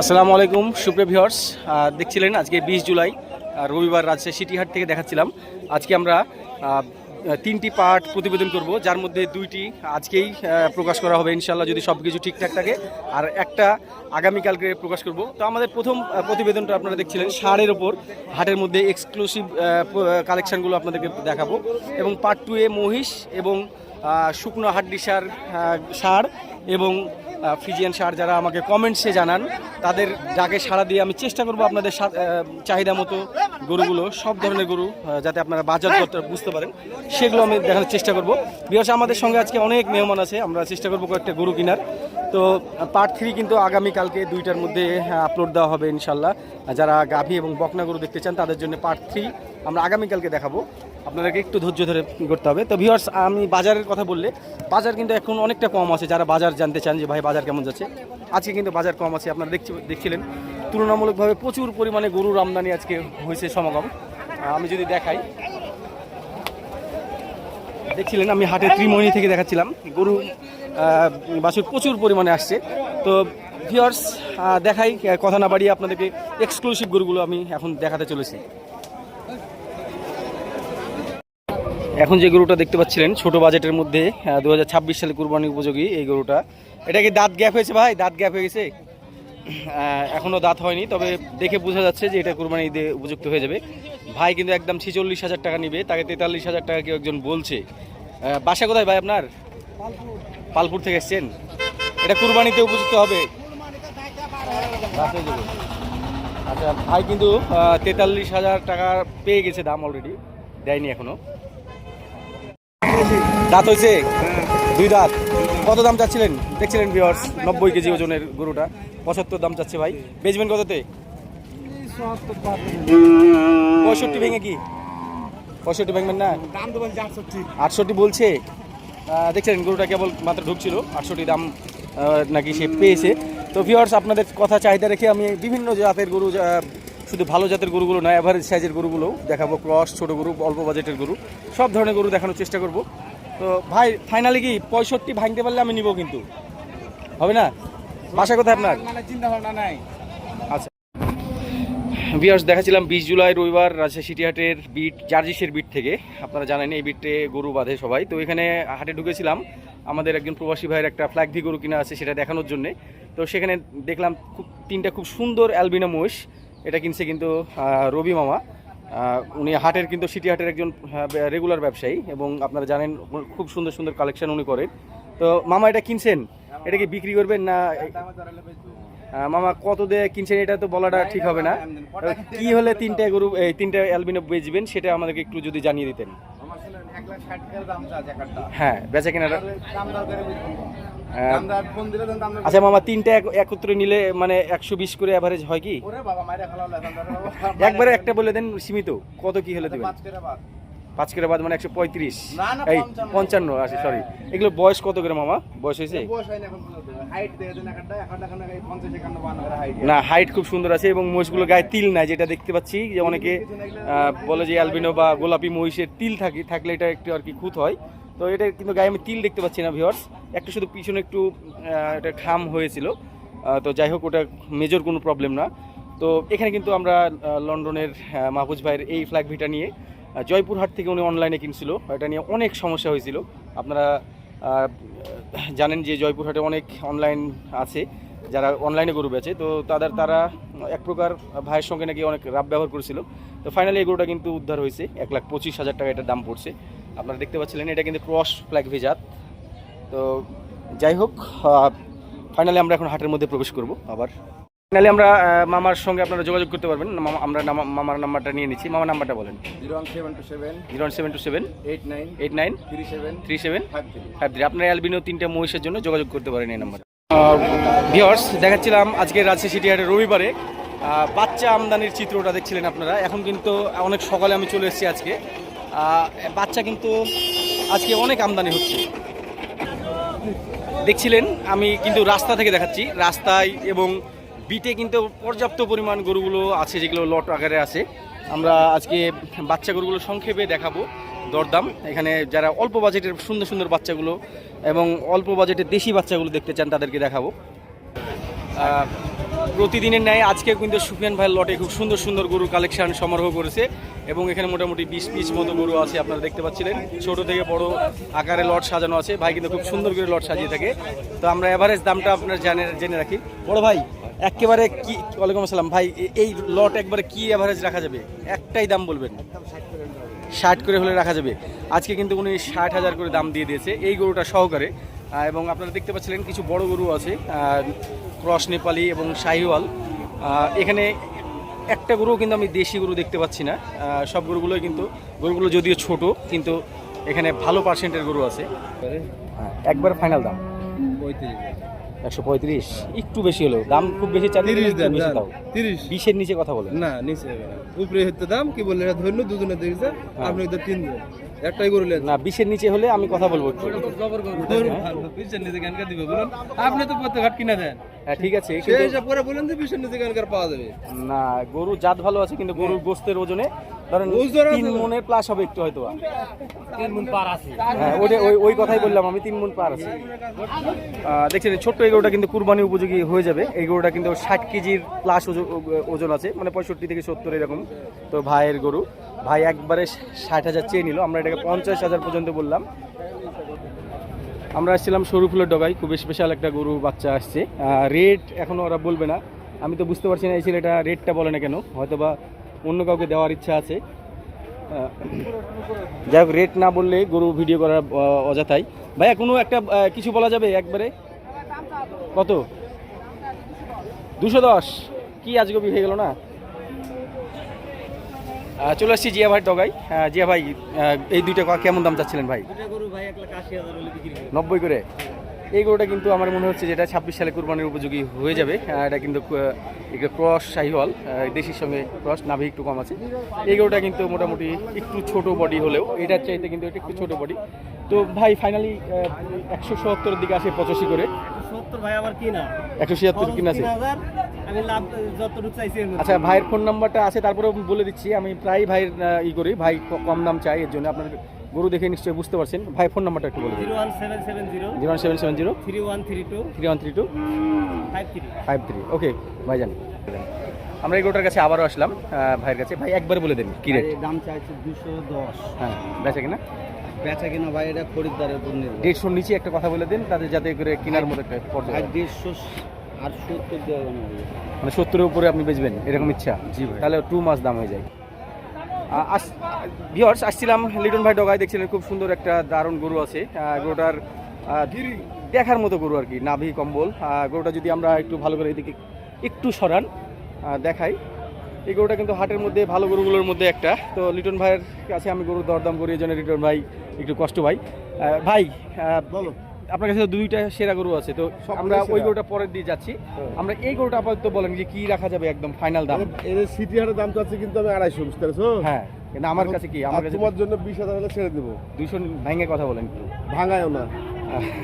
আসসালামু আলাইকুম সুপ্রিয় আহ, দেখছিলেন আজকে বিশ জুলাই রবিবার রাজশাহী সিটিহাট থেকে দেখাচ্ছিলাম। আজকে আমরা তিনটি পার্ট প্রতিবেদন করব যার মধ্যে দুইটি আজকেই প্রকাশ করা হবে ইনশাল্লাহ যদি সব কিছু ঠিকঠাক থাকে। আর একটা আগামীকালকে প্রকাশ করব। তো আমাদের প্রথম প্রতিবেদনটা আপনারা দেখছিলেন সারের ওপর হাটের মধ্যে এক্সক্লুসিভ কালেকশানগুলো আপনাদেরকে দেখাবো। এবং পার্ট টু এ মহিষ এবং শুকনো হাড্ডি সার সার এবং আহ, ফ্রিজিয়ান সার যারা আমাকে কমেন্টসে জানান তাদের ডাকে সাড়া দিয়ে আমি চেষ্টা করব আপনাদের চাহিদা মতো গরুগুলো সব ধরনের গরু যাতে আপনারা বাজার করতে বুঝতে পারেন সেগুলো আমি দেখানোর চেষ্টা করব। বিকজ আমাদের সঙ্গে আজকে অনেক মেহমান আছে আমরা চেষ্টা করব কয়েকটা গরু কেনার। তো পার্ট থ্রি কিন্তু আগামীকালকে দুইটার মধ্যে আপলোড দেওয়া হবে ইনশাল্লাহ। যারা গাভী এবং বকনা গরু দেখতে চান তাদের জন্য পার্ট থ্রি আমরা আগামীকালকে দেখাবো। আপনাদেরকে একটু ধৈর্য ধরে করতে হবে। তো ভিউয়ার্স আমি বাজারের কথা বললে, বাজার কিন্তু এখন অনেকটা কম আছে, যারা বাজার জানতে চান যে, ভাই, বাজার কেমন যাচ্ছে? আজকে কিন্তু বাজার কম আছে, আপনারা দেখছি দেখছিলেন। তুলনামূলকভাবে প্রচুর পরিমাণে গরুর আমদানি আজকে হয়েছে সমাগম। আমি যদি দেখাই। দেখছিলেন, আমি হাটে ত্রিমণি থেকে দেখাচ্ছিলাম। গরু বাছুর প্রচুর পরিমাণে আসছে। তো ভিওর্স দেখাই, কথা না বাড়িয়ে আপনাদেরকে এক্সক্লুসিভ গরুগুলো আমি এখন দেখাতে চলেছি। এখন যে গরুটা দেখতে পাচ্ছিলেন, ছোট বাজেটের মধ্যে দু হাজার ছাব্বিশ সালে কুরবানি উপযোগী এই গরুটা। এটা কি দাঁত গ্যাপ হয়েছে ভাই? দাঁত গ্যাপ হয়ে গেছে? এখনও দাঁত হয়নি, তবে দেখে বোঝা যাচ্ছে যে এটা কুরবানি ঈদে উপযুক্ত হয়ে যাবে। ভাই কিন্তু একদম ছিচল্লিশ হাজার টাকা নিবে, তাকে তেতাল্লিশ হাজার টাকা কেউ একজন বলছে। বাসা কোথায় ভাই আপনার? পালপুর থেকে এসছেন? এটা কুরবানিতে উপযুক্ত হবে। আচ্ছা ভাই কিন্তু তেতাল্লিশ হাজার টাকা পেয়ে গেছে দাম অলরেডি দেয়নি এখনও। দাঁত হয়েছে দুই দাঁত। কত দাম চাচ্ছিলেন? দেখছিলেন ভিওর্স নব্বই কেজি ওজনের গরুটা। পঁচাত্তর দাম চাচ্ছে ভাই। বেচবেন কততে? পঁয়ষট্টি ভেঙে কি? পঁয়ষট্টি ভেঙবেন না? আটষট্টি বলছে। দেখছিলেন গরুটা কেবল মাত্র ঢুকছিল। আটষট্টি দাম নাকি সে পেয়েছে। তো ভিওর্স আপনাদের কথা চাহিদা রেখে আমি বিভিন্ন জাতের গরু শুধু ভালো জাতের গরুগুলো নয় অ্যাভারেজ সাইজের গরুগুলো দেখাবো। ক্রস ছোট গরু অল্প বাজেটের গরু। সব ধরনের গরু দেখানোর চেষ্টা করব। তো ভাই ফাইনালি কি পঁয়ষট্টি ভাঙতে পারলে আমি নিব কিন্তু? হবে না? বাসা কোথায় আপনার? মানে চিন্তা ভাবনা নাই। আচ্ছা। বিয়ার্স দেখাছিলাম বিশ জুলাই রবিবার রাজশাহী সিটিহাটের বিট জার্জিসের বিট থেকে। আপনারা জানেন এই বিটে গরু বাঁধে সবাই। তো এখানে হাটে ঢুকেছিলাম। আমাদের একজন প্রবাসী ভাইয়ের একটা ফ্ল্যাগ ভি গরু কিনা আছে সেটা দেখানোর জন্যে। তো সেখানে দেখলাম খুব তিনটা খুব সুন্দর অ্যালবিনা মোষ এটা কিনছে কিন্তু রবি মামা। উনি হাটের কিন্তু সিটি হাটের একজন রেগুলার ব্যবসায়ী এবং আপনারা জানেন খুব সুন্দর সুন্দর কালেকশন উনি করেন। তো মামা এটা কিনছেন? এটা কি বিক্রি করবেন না মামা কত দিয়ে কিনছেন এটা তো বলাটা ঠিক হবে না। কি হলে তিনটা গরু এই তিনটা অ্যালবিনো বেচবেন সেটা আমাদেরকে একটু যদি জানিয়ে দিতেন। হ্যাঁ বেচা কেনাটা আচ্ছা মামা তিনটা এক- একত্রে নিলে মানে একশো বিশ করে অ্যাভারেজ হয় কি? একবারে একটা বলে দেন সীমিত কত কি হলে দেবেন? পাঁচ করে বাদ। মানে একশো পঁয়ত্রিশ। এই পঞ্চান্ন। আছে সরি এগুলো বয়স কত করে মামা? বয়স হয়েছে? না হাইট খুব সুন্দর আছে এবং মহিষগুলো গায়ে তিল নাই যেটা দেখতে পাচ্ছি যে অনেকে বলে যে অ্যালবিনো বা গোলাপি মহিষের তিল থাকে থাকলে এটা একটু আর কি খুঁত হয়। তো এটা কিন্তু গায়ে আমি তিল দেখতে পাচ্ছি না ভিওর্স একটু শুধু পিছনে একটু এটা খাম হয়েছিল। তো যাই হোক, ওটা মেজর কোনো প্রবলেম না। তো এখানে কিন্তু আমরা লন্ডনের মাহফুজ ভাইয়ের এই ফ্ল্যাগ ভিটা নিয়ে জয়পুরহাট থেকে উনি অনলাইনে কিনছিল। এটা নিয়ে অনেক সমস্যা হয়েছিল। আপনারা জানেন যে জয়পুরহাটে অনেক অনলাইন আছে, যারা অনলাইনে গরু বেচে। তো তাদের, তারা এক প্রকার ভাইয়ের সঙ্গে নাকি অনেক রাব ব্যবহার করেছিল। তো ফাইনালি এই গরুটা কিন্তু উদ্ধার হয়েছে। এক লাখ পঁচিশ হাজার টাকা এটার দাম পড়ছে। আপনারা দেখতে পাচ্ছিলেন এটা কিন্তু ক্রস ফ্ল্যাগ ভেজাত। তো যাই হোক ফাইনালি আমরা এখন হাটের মধ্যে প্রবেশ করব আবার। ফাইনালি আমরা মামার সঙ্গে আপনারা যোগাযোগ করতে পারবেন। আমরা মামার নাম্বারটা নিয়ে নিচ্ছি। মামার নাম্বারটা বলেন। Zero one seven two seven zero seven two seven eight nine eight nine three seven three seven five three five three. আপনার অ্যালবিনো তিনটে মহিষের জন্য যোগাযোগ করতে পারেন এই নাম্বারে। ভিওর্স দেখাচ্ছিলাম আজকে রাজশাহী সিটি হাটের রবিবারে। বাচ্চা আমদানির চিত্রটা দেখছিলেন আপনারা। এখন কিন্তু অনেক সকালে আমি চলে এসেছি আজকে। বাচ্চা কিন্তু আজকে অনেক আমদানি হচ্ছে। দেখছিলেন, আমি কিন্তু রাস্তা থেকে দেখাচ্ছি। রাস্তায় এবং বিটে কিন্তু পর্যাপ্ত পরিমাণ গরুগুলো আছে, যেগুলো লট আকারে আছে। আমরা আজকে বাচ্চা গরুগুলো সংক্ষেপে দেখাবো। দরদাম, এখানে যারা অল্প বাজেটের, সুন্দর সুন্দর বাচ্চাগুলো এবং অল্প বাজেটের দেশি বাচ্চাগুলো দেখতে চান, তাদেরকে দেখাবো। প্রতিদিনের ন্যায় আজকে কিন্তু সুফিয়ান ভাইয়ের লটে খুব সুন্দর সুন্দর গরু কালেকশন সমারোহ করেছে এবং এখানে মোটামুটি বিশ পিস মতো গরু আছে আপনারা দেখতে পাচ্ছিলেন। ছোট থেকে বড় আকারে লট সাজানো আছে। ভাই কিন্তু খুব সুন্দর করে লট সাজিয়ে থাকে। তো আমরা এভারেজ দামটা আপনার জানে, জেনে রাখি। বড় ভাই, একেবারে কি, ওয়ালাইকুম আসসালাম। ভাই, এই লট একবারে কি এভারেজ রাখা যাবে? একটাই দাম বলবেন। ষাট করে হলে রাখা যাবে। আজকে কিন্তু উনি ষাট হাজার করে দাম দিয়ে দিয়েছে। এই গরুটা সহকারে। এবং আপনারা দেখতে পাচ্ছিলেন কিছু বড় গরু আছে। ক্রস নেপালি এবং শাহিওয়াল এখানে একটা গরু কিন্তু আমি দেশি গরু দেখতে পাচ্ছি না সব গরুগুলোই কিন্তু গরুগুলো যদিও ছোট কিন্তু এখানে ভালো পার্সেন্টের গরু আছে হ্যাঁ, একবার ফাইনাল দাম একশো পঁয়ত্রিশ একটু বেশি হলো দাম খুব বেশি চার তিরিশ দাও তিরিশ বিশের নিচে কথা বলে না নিচে উপরে হতে দাম কি বললেন ধরলো দুজনে দেখছে হ্যাঁ। আপনি তো তিন দেন একটাই করে লেন না বিশের নিচে হলে আমি কথা বলব একটু বিশের নিচে গানকার দিবে বলুন আপনি তো প্রত্যেক কিনা দেন হ্যাঁ ঠিক আছে সেই হিসাব করে বলেন যে বিশের নিচে গানকার পাওয়া যাবে। না গরু জাত ভালো আছে কিন্তু গরুর গোস্তের ওজনে ধরেন তিন। মনের প্লাস হবে একটু হয়তো তিন মন পার আছে। হ্যাঁ ওটা ওই ওই কথাই বললাম আমি তিন মন পার আছে। দেখছেন ছোট্ট এই গরুটা কিন্তু কুরবানি উপযোগী হয়ে যাবে। এই গরুটা কিন্তু ষাট কেজির প্লাস ওজন আছে মানে পঁয়ষট্টি থেকে সত্তর এরকম। তো ভাইয়ের গরু। ভাই একবারে ষাট হাজার চেয়ে নিল আমরা এটাকে পঞ্চাশ হাজার পর্যন্ত বললাম। আমরা আসছিলাম সরু ফুলের ডগায়, খুব স্পেশাল একটা গরু বাচ্চা আসছে। রেট এখনও ওরা বলবে না। আমি তো বুঝতে পারছি না এই ছেলেটা রেটটা বলে না কেন হয়তো বা অন্য কাউকে দেওয়ার ইচ্ছা আছে। যাই হোক রেট না বললে গরু ভিডিও করার অযথাই। ভাইয়া, কোনো একটা কিছু বলা যাবে একবারে? কত? দুশো দশ। কি আজগবি হয়ে গেল না? চলে আসছি জিয়া ভাই ডগাই জিয়া ভাই এই দুইটা কেমন দাম চাচ্ছিলেন ভাই? নব্বই করে। এই গরুটা কিন্তু আমার মনে হচ্ছে যেটা ছাব্বিশ সালে কুরবানির উপযোগী হয়ে যাবে। এটা কিন্তু ক্রস শাহিওয়াল দেশির সঙ্গে ক্রস নাভি একটু কম আছে। এই গরুটা কিন্তু মোটামুটি একটু ছোট বডি হলেও এটার চাইতে কিন্তু এটা একটু ছোট বডি তো ভাই ফাইনালি একশো সত্তরের দিকে আসে পঁচাশি করে। সত্তর ভাই আবার কি একশো ছিয়াত্তর কিনা আছে। মধ্যে। আচ্ছা ভাইয়ের ফোন নাম্বারটা আছে তারপরে বলে দিচ্ছি। আমি প্রায় ভাইয়ের ই করি ভাই কম দাম চাই এর জন্য আপনার গরু দেখে নিশ্চয়ই বুঝতে পারছেন। ভাই ফোন নাম্বারটা একটু বলে দিন। Zero one seven seven zero. Zero one seven seven zero. Three one three two. Three one three two. Five three. Five three. Okay ভাইজান। আমরা এই গরুটার কাছে আবারও আসলাম ভাইয়ের কাছে। ভাই একবার বলে দেন কি রেট দাম চাইছে দুশো দশ। হ্যাঁ বেচা কিনা? বেচা কিনা ভাই এটা খরিদ্দারের উপর নির্ভর। দেড়শোর নিচে একটা কথা বলে দিন তাদের যাতে করে কেনার মতো একটা পর্যায়ে। দেড়শো আর সত্তর দেওয়া। মানে সত্তরের উপরে আপনি বেচবেন এরকম ইচ্ছা? জি ভাই। তাহলে টু মাস দাম হয়ে যায়। আস ভিওর্স আসছিলাম লিটন ভাই ডগায় দেখছিলেন খুব সুন্দর একটা দারুণ গরু আছে। গরুটার দেখার মতো গরু আর কি নাভি কম্বল। গরুটা যদি আমরা একটু ভালো করে এদিকে একটু সরান দেখাই। এই গরুটা কিন্তু হাটের মধ্যে ভালো গরুগুলোর মধ্যে একটা। তো লিটন ভাইয়ের কাছে আমি গরুর দরদাম করি এই জন্য লিটন ভাই একটু কষ্ট ভাই ভাই বলো। আপনার কাছে দুইটা সেরা গরু আছে তো আমরা ওই গরুটা পরের দিয়ে যাচ্ছি। আমরা এই গরুটা আপাতত বলেন যে কি রাখা যাবে একদম ফাইনাল দাম? এর সিটি হাটের দাম তো আছে কিন্তু আমি আড়াইশো বুঝতে পারছ? হ্যাঁ কিন্তু আমার কাছে কি? আমার কাছে তোমার জন্য বিশ হাজার হলে ছেড়ে দেবো। দুইশো ভাঙে কথা বলেন। ভাঙায়ও না।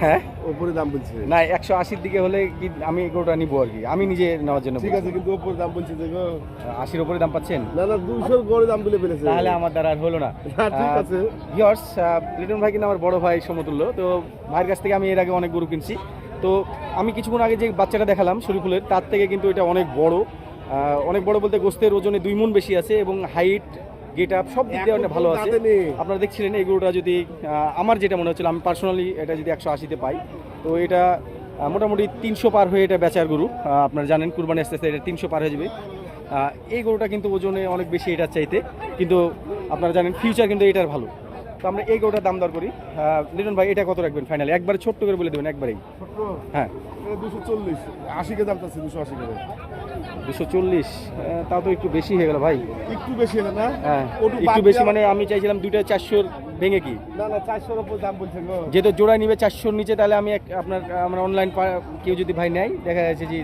হ্যাঁ? ওপরে দাম বলছে। না একশো আশির দিকে হলে কি আমি এই গরুটা নিবো আর কি? আমি নিজে নেওয়ার জন্য ঠিক আছে কিন্তু ওপরে দাম বলছে গো। আশির উপরে দাম পাচ্ছেন? না না দুশোর গড়ে দাম বলে ফেলেছে। তাহলে আমার দ্বারা আর হলো না। না, ঠিক আছে। ভিওর্স লিটন ভাই কিন্তু আমার বড় ভাই সমতুল্য তো ভাইয়ের কাছ থেকে আমি এর আগে অনেক গরু কিনছি। তো আমি কিছুক্ষণ আগে যে বাচ্চাটা দেখালাম শরীফুলের তার থেকে কিন্তু এটা অনেক বড়। অনেক বড় বলতে গোস্তের ওজনে দুই মন বেশি আছে এবং হাইট গেট আপ সব দিক দিয়ে অনেক ভালো আছে। আপনারা দেখছিলেন এই গরুটা যদি আমার যেটা মনে হচ্ছিল আমি পার্সোনালি এটা যদি একশো আশিতে পাই তো এটা মোটামুটি তিনশো পার হয়ে এটা বেচার গরু। আপনারা জানেন কুরবানি আস্তে আস্তে এটা তিনশো পার হয়ে যাবে। এই গরুটা কিন্তু ওজনে অনেক বেশি এটার চাইতে কিন্তু আপনারা জানেন ফিউচার কিন্তু এটার ভালো। তো আমরা এই গরুটার দাম দর করি। লিটন ভাই এটা কত রাখবেন ফাইনালি একবারে ছোট্ট করে বলে দেবেন একবারেই। হ্যাঁ। দুশো চল্লিশ। আশি কে দাম চাচ্ছি দুশো আশি করে দুশো চল্লিশ তাও তো একটু বেশি হয়ে গেল ভাই। একটু বেশি হলে না? হ্যাঁ একটু বেশি মানে আমি চাইছিলাম দুইটা চারশোর ভেঙে কি? না না চারশোর উপর দাম বলছে গো। যেহেতু জোড়ায় নিবে চারশোর নিচে তাহলে আমি আপনার আমরা অনলাইন কেউ যদি ভাই নেয় দেখা যাচ্ছে যে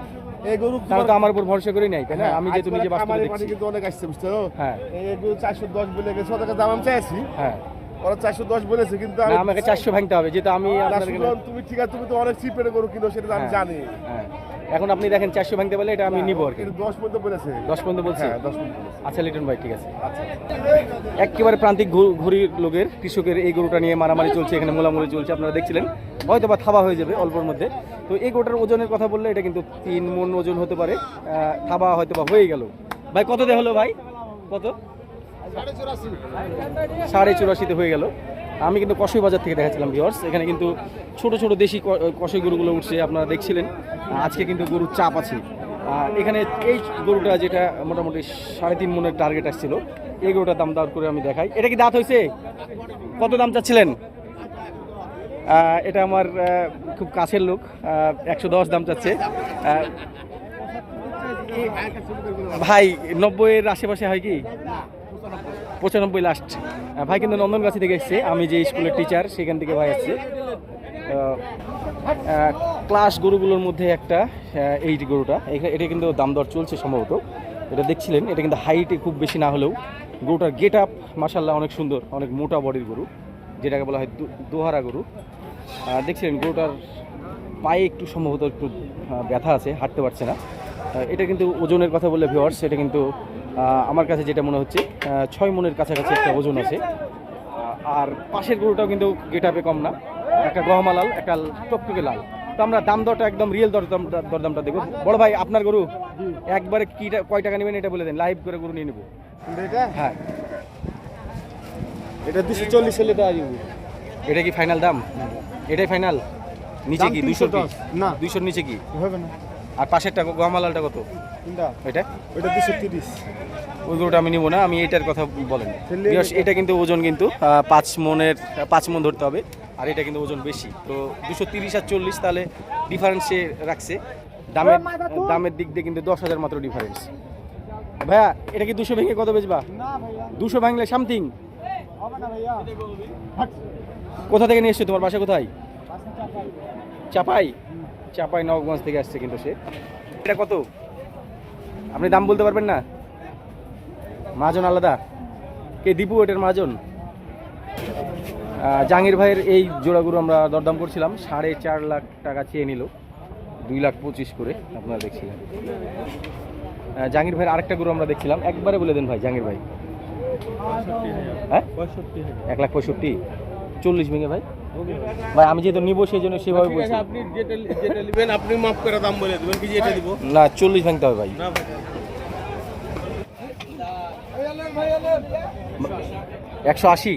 এই গরু তাহলে তো আমার উপর ভরসা করেই নাই। তাই না হ্যাঁ, আমি যেহেতু নিজে বাস্তবে দেখছি। অনেক আসছে বুঝছ? হ্যাঁ। এই গরু চারশো দশ বলে গেছে ওদের দাম আমি চাইছি হ্যাঁ। ওরা চারশো দশ বলেছে কিন্তু আমাকে চারশো ভাঙতে হবে যেহেতু আমি তুমি ঠিক আছে তুমি তো অনেক চিপ রেটে গরু কিনো সেটা আমি হ্যাঁ। জানি। হ্যাঁ। এখন আপনি দেখেন চারশো ভাঙতে পারলে এটা আমি নিবো আর কি। কিন্তু দশ পর্যন্ত বলেছে। দশ পর্যন্ত বলছি? হ্যাঁ আচ্ছা লিটন ভাই ঠিক আছে। আচ্ছা। একেবারে প্রান্তিক ঘুরির লোকের কৃষকের এই গরুটা নিয়ে মারামারি চলছে এখানে মোলামুলি চলছে আপনারা দেখছিলেন। হয়তো বা থাবা হয়ে যাবে অল্পর মধ্যে। তো এই গরুটার ওজনের কথা বললে এটা কিন্তু তিন মন ওজন হতে পারে। থাবা হয়তো বা হয়ে গেল। ভাই কত দে হলো ভাই? কত? সাড়ে চুরাশিতে হয়ে গেল। আমি কিন্তু কষই বাজার থেকে দেখাচ্ছিলাম ভিওর্স এখানে কিন্তু ছোট ছোট দেশি কষই গরুগুলো উঠছে, আপনারা দেখছিলেন। আজকে কিন্তু গরুর চাপ আছে। এখানে এই গরুটা যেটা মোটামুটি সাড়ে তিন মনের টার্গেট আসছিল, এই গরুটার দাম দাম করে আমি দেখাই। এটা কি দাঁত হয়েছে? কত দাম চাচ্ছিলেন? এটা আমার খুব কাছের লোক একশো দশ দাম চাচ্ছে। ভাই, নব্বইয়ের আশেপাশে হয় কি? পঁচানব্বই লাস্ট ভাই কিন্তু নন্দনগাছি থেকে এসছে। আমি যে স্কুলের টিচার সেখান থেকে ভাই আসছে ক্লাস গরুগুলোর মধ্যে একটা আহ, এই গরুটা এটা কিন্তু দাম দর চলছে সম্ভবত। এটা দেখছিলেন এটা কিন্তু হাইটে খুব বেশি না হলেও। গরুটার গেট আপ মাসাল্লাহ অনেক সুন্দর অনেক মোটা বডির গরু। যেটাকে বলা হয় দোহারা গরু। দেখছিলেন গরুটার পায়ে একটু সম্ভবত একটু ব্যথা আছে হাঁটতে পারছে না। এটা কিন্তু ওজনের কথা বললে ভিওয়ার্স এটা কিন্তু আমার কাছে যেটা মনে হচ্ছে ছয় মনের কাছাকাছি একটা ওজন আছে। আর পাশের গরুটাও কিন্তু গেটাপে কম না। একটা গহমা লাল একটা টকটকে লাল। তো আমরা দাম দরটা একদম রিয়েল দরদাম দরদামটা দেখব। বড় ভাই আপনার গরু একবারে কি কয় টাকা নেবেন এটা বলে দেন লাইভ করে গরু নিয়ে নেব। এটা? হ্যাঁ। এটা দুশো চল্লিশ হলে দেওয়া যাবে এটা কি ফাইনাল দাম? এটাই ফাইনাল নিচে কি? 310 দুশো। না। দুইশোর নিচে কি? হবে না। আর পাশেরটা গহমা লালটা কত? এটা? ওটা দুশো তিরিশ। ওই গরুটা আমি নিবো না আমি এটার কথা বলেন। এটা কিন্তু ওজন কিন্তু পাঁচ মনের পাঁচ মন ধরতে হবে আর এটা কিন্তু ওজন বেশি। তো দুশো তিরিশ আর চল্লিশ তাহলে ডিফারেন্সে রাখছে। দামের দামের দিক দিয়ে কিন্তু দশ হাজার মাত্র ডিফারেন্স ভাইয়া এটা কি দুশো ভেঙে কত বেচবা? দুশো ভাঙলে সামথিং কোথা থেকে নিয়ে এসছো? তোমার বাসা কোথায়? চাপাই? চাপাই নবগঞ্জ থেকে আসছে কিন্তু সে। এটা কত? আপনি দাম বলতে পারবেন না? মাজন আলাদা। কে দীপু এটার মাজন? জাহাঙ্গীর ভাইয়ের এই জোড়াগুলো আমরা দরদাম করছিলাম। সাড়ে চার লাখ টাকা চেয়ে নিল। দুই লাখ পঁচিশ করে আপনারা দেখছিলেন। আহ, জাহাঙ্গীর ভাইয়ের আরেকটা গরু আমরা দেখছিলাম। একবারে বলে দেন ভাই জাহাঙ্গীর ভাই। হ্যাঁ? এক লাখ পঁয়ষট্টি। চল্লিশ ভেঙে ভাই। ভাই আমি যেহেতু নিবো সেই জন্য সেভাবে বলছি। আপনি যেটা যেটা নেবেন আপনি মাফ করে দাম বলে দেবেন কি যেটা দিব? না চল্লিশ ভাঙতে হবে ভাই। না একশো আশি।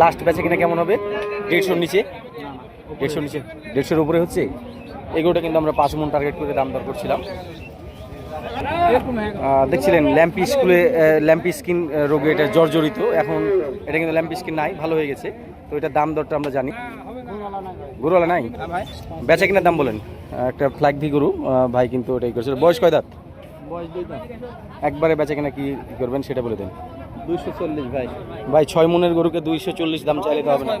লাস্ট বেচে কিনা কেমন হবে? দেড়শোর নিচে। দেড়শোর নিচে। দেড়শোর উপরে হচ্ছে। এগুলোটা কিন্তু আমরা পাঁচ মন টার্গেট করে দাম দর করছিলাম। দেখছিলেন ল্যাম্পি স্কুলে ল্যাম্পি স্কিন রোগে এটা জর্জরিত। এখন এটা কিন্তু ল্যাম্পি স্কিন নাই ভালো হয়ে গেছে। তো এটার দাম দরটা আমরা জানি। গরুওয়ালা নাই বেচা কিনার দাম বলেন। একটা ফ্ল্যাগ ভি গরু ভাই কিন্তু ওটাই করেছিল বয়স কয় দাঁত? একবারে বেচা কিনা কি করবেন সেটা বলে দেন। দুইশো চল্লিশ ভাই। ভাই ছয় মনের গরুকে দুইশো চল্লিশ দাম চাইলে তো হবে না।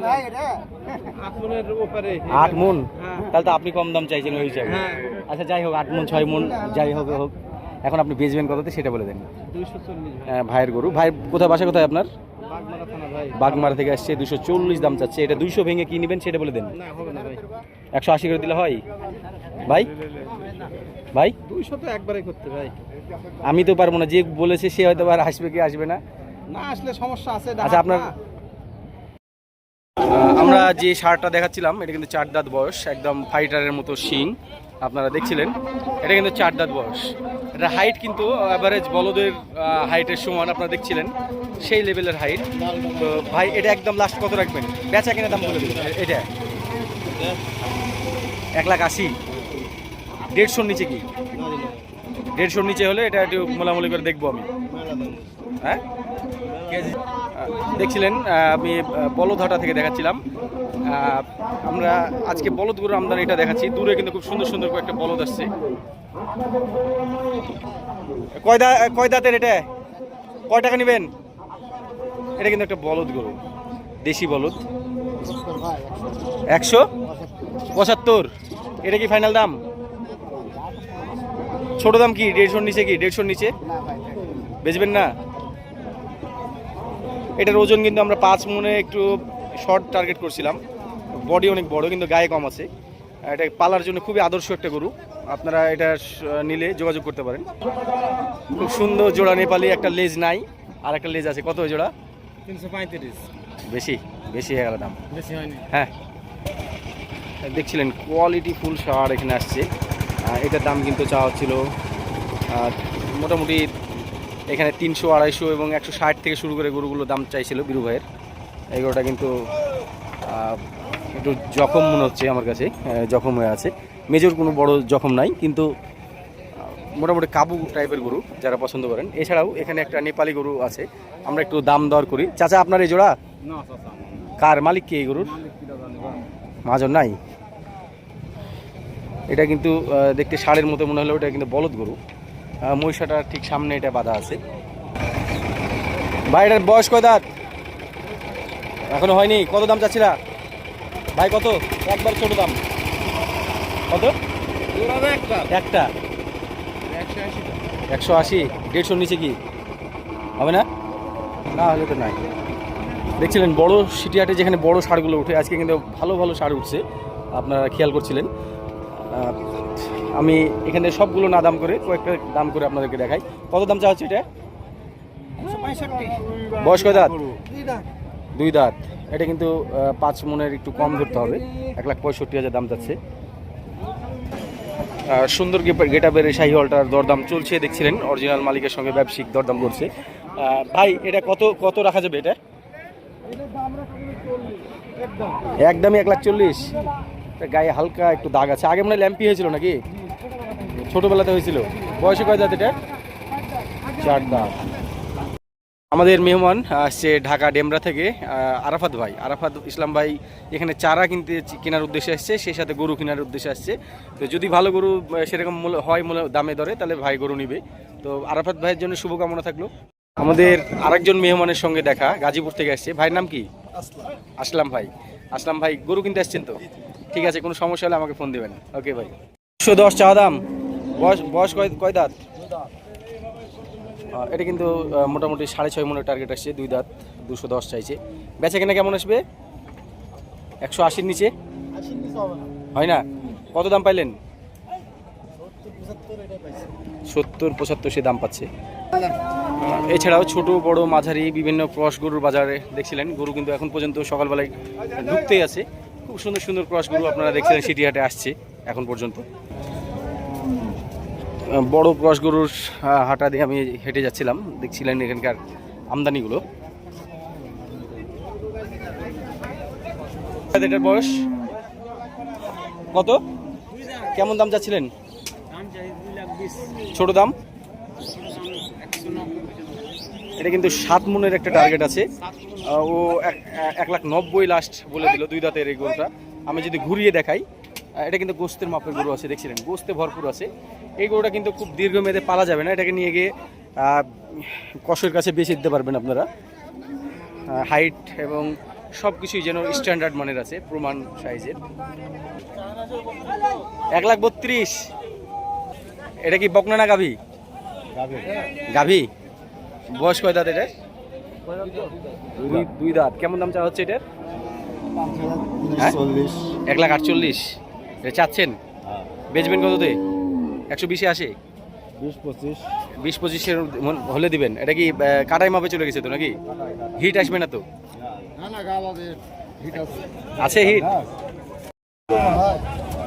আট মন? তাহলে তো আপনি কম দাম চাইছেন ওই হিসাবে। আচ্ছা যাই হোক আট মন ছয় মন যাই হোক হোক। এখন আপনি বেচবেন কততে সেটা বলে দেন। ভাইয়ের গরু। ভাই কোথায় বাসা কোথায় আপনার? বাগমারা থেকে আসছে দুশো চল্লিশ দাম চাচ্ছে। এটা দুইশো ভেঙে কি নেবেন সেটা বলে দেন। একশো আশি করে দিলে হয়। ভাই? ভাই? দুইশো তো একবারে করতে ভাই। আমি তো পারব না যে বলেছে সে হয়তো আর আসবে কি আসবে না? না আসলে সমস্যা আছে আচ্ছা আপনার আমরা যে সারটা দেখাচ্ছিলাম এটা কিন্তু চার দাঁত বয়স একদম ফাইটারের মতো শিং। আপনারা দেখছিলেন, এটা কিন্তু চার দাঁত বয়স। এটা হাইট কিন্তু অ্যাভারেজ বলদের হাইটের সমান আপনারা দেখছিলেন, সেই লেভেলের হাইট তো ভাই, এটা একদম লাস্ট কত রাখবেন? বেচা কিনা দাম বলে দেবেন। এটা এক লাখ আশি। দেড়শোর নিচে কি? দেড়শোর নিচে হলে এটা একটু মোলামুলি করে দেখব আমি। হ্যাঁ? দেখছিলেন আমি বলদহাটা থেকে দেখাচ্ছিলাম। আমরা আজকে বলদ গরুর আমদানি এটা দেখাচ্ছি। দূরে কিন্তু খুব সুন্দর সুন্দর কয়েকটা বলদ আসছে। কয় কয় দাঁতের এটা? কয় টাকা নেবেন? এটা কিন্তু একটা বলদ গরু। দেশি বলদ। একশো? পঁচাত্তর। এটা কি ফাইনাল দাম? ছোট দাম কি? দেড়শোর নিচে কি? দেড়শোর নিচে? বেচবেন না? এটার ওজন কিন্তু আমরা পাঁচ মনে একটু শর্ট টার্গেট করছিলাম। বডি অনেক বড় কিন্তু গায়ে কম আছে। এটা পালার জন্য খুবই আদর্শ একটা গরু। আপনারা এটা নিলে যোগাযোগ করতে পারেন। খুব সুন্দর জোড়া নেপালি একটা লেজ নাই আর একটা লেজ আছে। কত জোড়া? তিনশো পঁয়ত্রিশ। বেশি বেশি হয়ে গেল দাম। বেশি হয়নি। হ্যাঁ। দেখছিলেন কোয়ালিটি ফুল সার এখানে আসছে। এটার দাম কিন্তু চাওয়া হচ্ছিল মোটামুটি এখানে তিনশো আড়াইশো এবং একশো ষাট থেকে শুরু করে গরুগুলোর দাম চাইছিল বিরু ভাইয়ের। এই গরুটা কিন্তু একটু জখম মনে হচ্ছে আমার কাছে জখম হয়ে আছে। মেজর কোনো বড় জখম নাই কিন্তু মোটামুটি কাবু টাইপের গরু যারা পছন্দ করেন। এছাড়াও এখানে একটা নেপালি গরু আছে আমরা একটু দাম দর করি। চাচা আপনার এই জোড়া? কার মালিক কে এই গরুর? মাজন নাই? এটা কিন্তু দেখতে ষাঁড়ের মতো মনে হলো এটা কিন্তু বলদ গরু। মহিষাটার ঠিক সামনে এটা বাঁধা আছে। ভাই এটার বয়স কয় দাঁত? এখনও হয়নি? কত দাম চাচ্ছিলা? ভাই কত? একবার ছোট দাম। কত? একটা। একটা একশো আশি? দেড়শোর নিচে কি? হবে না? না হলে তো নাই। দেখছিলেন বড় সিটিহাটে যেখানে বড় সারগুলো উঠে আজকে কিন্তু ভালো ভালো সার উঠছে। আপনারা খেয়াল করছিলেন। আমি এখানে সবগুলো না দাম করে কয়েকটা দাম করে আপনাদেরকে দেখাই। কত দাম চা হচ্ছে এটা? বয়স কয় দাঁত। দুই দাঁত। এটা কিন্তু পাঁচ মনের একটু কম ধরতে হবে। এক লাখ পঁয়ষট্টি হাজার দাম যাচ্ছে। সুন্দর গেট আপের শাহি হলটার দরদাম চলছে, দেখছিলেন? অরিজিনাল মালিকের সঙ্গে ব্যবসায়িক দরদাম করছে। ভাই, এটা কত কত রাখা যাবে এটা? একদমই এক লাখ চল্লিশ। গায়ে হালকা একটু দাগ আছে। আগে মনে ল্যাম্পি হয়েছিল নাকি? ছোটবেলাতে হয়েছিল। বয়সে কয় দাঁত এটা? চার দাঁত। আমাদের মেহমান আসছে ঢাকা ডেমরা থেকে আরাফাত ভাই। আরাফাত ইসলাম ভাই এখানে চারা কিনতে কেনার উদ্দেশ্যে আসছে সেই সাথে গরু কেনার উদ্দেশ্যে আসছে। তো যদি ভালো গরু সেরকম হয় মূল্য দামে ধরে তাহলে ভাই গরু নিবে। তো আরাফাত ভাইয়ের জন্য শুভকামনা থাকল। আমাদের আরেকজন মেহমানের সঙ্গে দেখা গাজীপুর থেকে আসছে। ভাইয়ের নাম কি? আসলাম। ভাই। আসলাম ভাই গরু কিনতে আসছেন তো? ঠিক আছে কোনো সমস্যা হলে আমাকে ফোন দেবেন। ওকে ভাই। একশো দশ চা দাম। বয়স বয়স কয় কয় দাঁত? এটা কিন্তু মোটামুটি সাড়ে ছয় মনের টার্গেট আসছে দুই দাঁত দুশো দশ চাইছে। বেচা কেনা কেমন আসবে? একশো আশির নিচে? হয় না? কত দাম পাইলেন? সত্তর পঁচাত্তর সে দাম পাচ্ছে। এছাড়াও ছোট বড় মাঝারি বিভিন্ন ক্রস গরুর বাজারে দেখছিলেন। গরু কিন্তু এখন পর্যন্ত সকালবেলায় ঢুকতেই আছে। খুব সুন্দর সুন্দর ক্রস গরু আপনারা দেখছিলেন সিটি হাটে আসছে এখন পর্যন্ত। বড় ক্রস গরুর হাটা দিয়ে আমি হেঁটে যাচ্ছিলাম। দেখছিলেন এখানকার আমদানিগুলো। এটার বয়স? কত? কেমন দাম যাচ্ছিলেন ছোট দাম? এটা কিন্তু সাত মনের একটা টার্গেট আছে। ও এক- লাখ নব্বই লাস্ট বলে দিল দুই দাঁতের এই গরুটা। আমি যদি ঘুরিয়ে দেখাই এটা কিন্তু গোস্তের মাপের গরু আছে দেখছিলেন? গোস্তে ভরপুর আছে। এই গরুটা কিন্তু খুব দীর্ঘমেয়াদে পালা যাবে না এটাকে নিয়ে গিয়ে কষের কাছে বেছে দিতে পারবেন আপনারা। হাইট এবং সব কিছুই যেন স্ট্যান্ডার্ড মানের আছে প্রমাণ সাইজের। এক লাখ বত্রিশ। এটা কি বকনা না গাভী? গাভী। বয়স কয় দাঁত এটা? দুই দুই দাঁত। কেমন দাম চা হচ্ছে এটার? হ্যাঁ? এক লাখ আটচল্লিশ। চাচ্ছেন? বেচবেন কততে? একশো বিশে আসে? বিশ পঁচিশ। বিশ পঁচিশের হলে দিবেন। এটা কি কাটাই মাপে চলে গেছে তো নাকি? হিট আসবে না তো? আছে। Hit?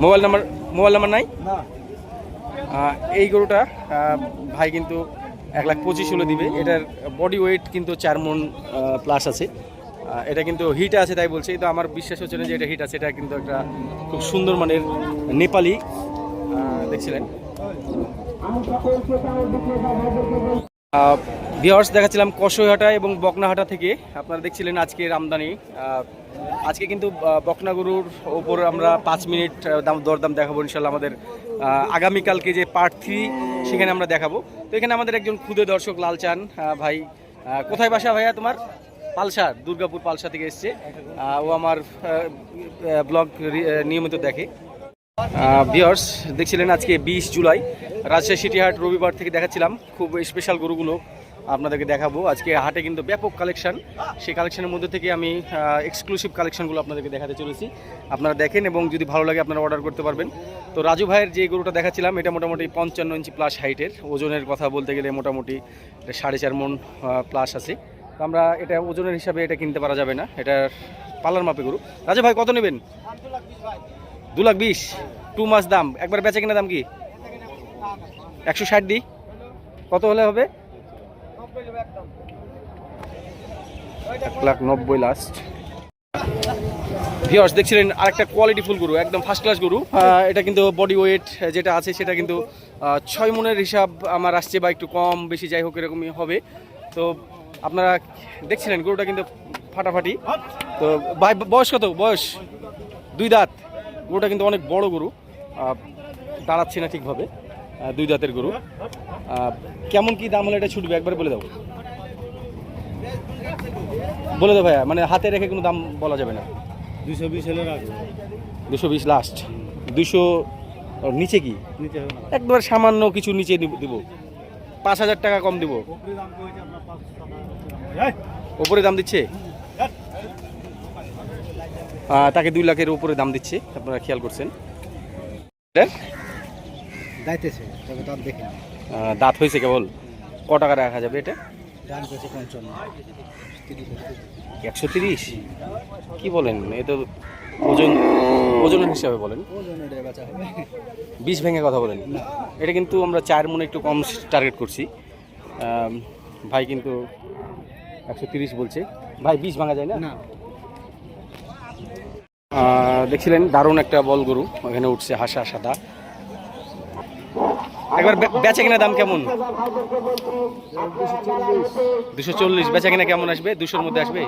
Mobile number mobile number নাই? এই গরুটা ভাই কিন্তু এক লাখ পঁচিশ হলে দিবে। এটার বডি ওয়েট কিন্তু চার মন প্লাস আছে। এটা কিন্তু হিট আছে তাই বলছে। তো আমার বিশ্বাস হচ্ছে না যে এটা হিট আছে এটা কিন্তু একটা খুব সুন্দর মানের নেপালি দেখছিলেন। ভিওর্স দেখাচ্ছিলাম কষইহাটা এবং বকনাহাটা থেকে। আপনারা দেখছিলেন আজকের আমদানি। আজকে কিন্তু আহ, বকনা গরুর ওপর আমরা পাঁচ মিনিট দাম দরদাম দেখাবো ইনশাল্লাহ আমাদের আগামীকালকে যে পার্ট থ্রি সেখানে আমরা দেখাবো। তো এখানে আমাদের একজন ক্ষুদে দর্শক লালচান ভাই। কোথায় বাসা ভাইয়া তোমার? পালসার, দুর্গাপুর পালসা থেকে এসছে। ও আমার ব্লগ নিয়মিত দেখে। ভিওর্স দেখছিলেন আজকে বিশ জুলাই। রাজশাহী সিটি হাট রবিবার থেকে দেখাচ্ছিলাম। খুব স্পেশাল গরুগুলো আপনাদেরকে দেখাবো। আজকে হাটে কিন্তু ব্যাপক কালেকশন সেই কালেকশনের মধ্যে থেকে আমি এক্সক্লুসিভ কালেকশনগুলো আপনাদেরকে দেখাতে চলেছি। আপনারা দেখেন এবং যদি ভালো লাগে আপনারা অর্ডার করতে পারবেন। তো রাজু ভাইয়ের যে গরুটা দেখাচ্ছিলাম, এটা মোটামুটি পঞ্চান্ন ইঞ্চি প্লাস হাইটের ওজনের কথা বলতে গেলে মোটামুটি সাড়ে চার মন প্লাস আছে। তো আমরা এটা ওজনের হিসাবে এটা কিনতে পারা যাবে না। এটা পালার মাপে গরু। রাজা ভাই, কত নেবেন? দু লাখ বিশ। টু মাস দাম। একবার বেচে কিনা দাম কি? একশো ষাট দিই কত হলে হবে? এক লাখ নব্বই লাস্ট ভিওর্স দেখছিলেন আরেকটা কোয়ালিটি ফুল গরু, একদম ফার্স্ট ক্লাস গরু। এটা কিন্তু বডি ওয়েট যেটা আছে, সেটা কিন্তু ছয় মনের হিসাব আমার আসছে বা একটু কম, বেশি যাই হোক এরকমই হবে। তো আপনারা দেখছিলেন গরুটা কিন্তু ফাটাফাটি। তো ভাই বয়স কত? বয়স দুই দাঁত। গরুটা কিন্তু অনেক বড় গরু। দাঁড়াচ্ছে না ঠিকভাবে। দুই দাঁতের গরু। কেমন কি দাম হলে এটা ছুটবে? একবার বলে দাও। বলে দাও ভাইয়া মানে হাতে রেখে কোনো দাম বলা যাবে না। দুশো বিশ হলে দুশো বিশ লাস্ট দুশো নিচে কি? একবার সামান্য কিছু নিচে দিব- দিব পাঁচ হাজার টাকা কম দিব দাম করেছে আপনার পাঁচশো ওপরে দাম দিচ্ছে? তাকে দুই লাখের উপরে দাম দিচ্ছে আপনারা খেয়াল করছেন। তবে দেখে দাঁত হয়েছে কেবল। ক টাকা রাখা যাবে এটা? দাম করেছে পঞ্চান্ন। একশো তিরিশ? কি বলেন? এ তো ওজন ওজনের হিসাবে বলেন। বিষ ভেঙে কথা বলেন। এটা কিন্তু আমরা চার মনে একটু কম টার্গেট করছি। ভাই কিন্তু একশো তিরিশ বলছে। ভাই বিষ ভাঙা যায় না? দেখছিলেন দারুণ একটা বল গরু। ওখানে উঠছে হাসা সাদা। একবার বেচা কিনা দাম কেমন? দুশো চল্লিশ। বেচা কিনা কেমন আসবে? দুশোর মধ্যে আসবে?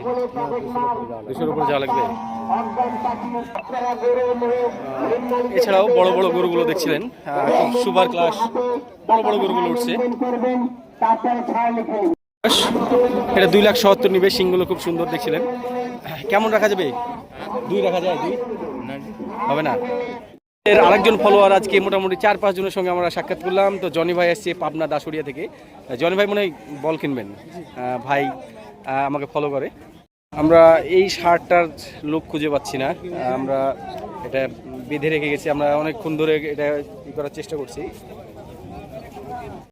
দুশোর উপরে যাওয়া লাগবে। এছাড়াও বড় বড় গরুগুলো দেখছিলেন। Super class. বড় বড় গরুগুলো উঠছে। এটা দুই লাখ সত্তর নিবে, সিংগুলো খুব সুন্দর দেখছিলেন। কেমন রাখা যাবে? দুই রাখা যায়, দুই? হবে না। এর আরেকজন ফলোয়ার আজকে মোটামুটি চার পাঁচ জনের সঙ্গে আমরা সাক্ষাৎ করলাম। তো জনি ভাই আসছে পাবনা দাসুরিয়া থেকে। জনি ভাই মনে হয় বল কিনবেন। ভাই আমাকে ফলো করে। আমরা এই শার্টটার লোক খুঁজে পাচ্ছি না। আমরা এটা বেঁধে রেখে গেছি। আমরা অনেকক্ষণ ধরে এটা ই করার চেষ্টা করছি।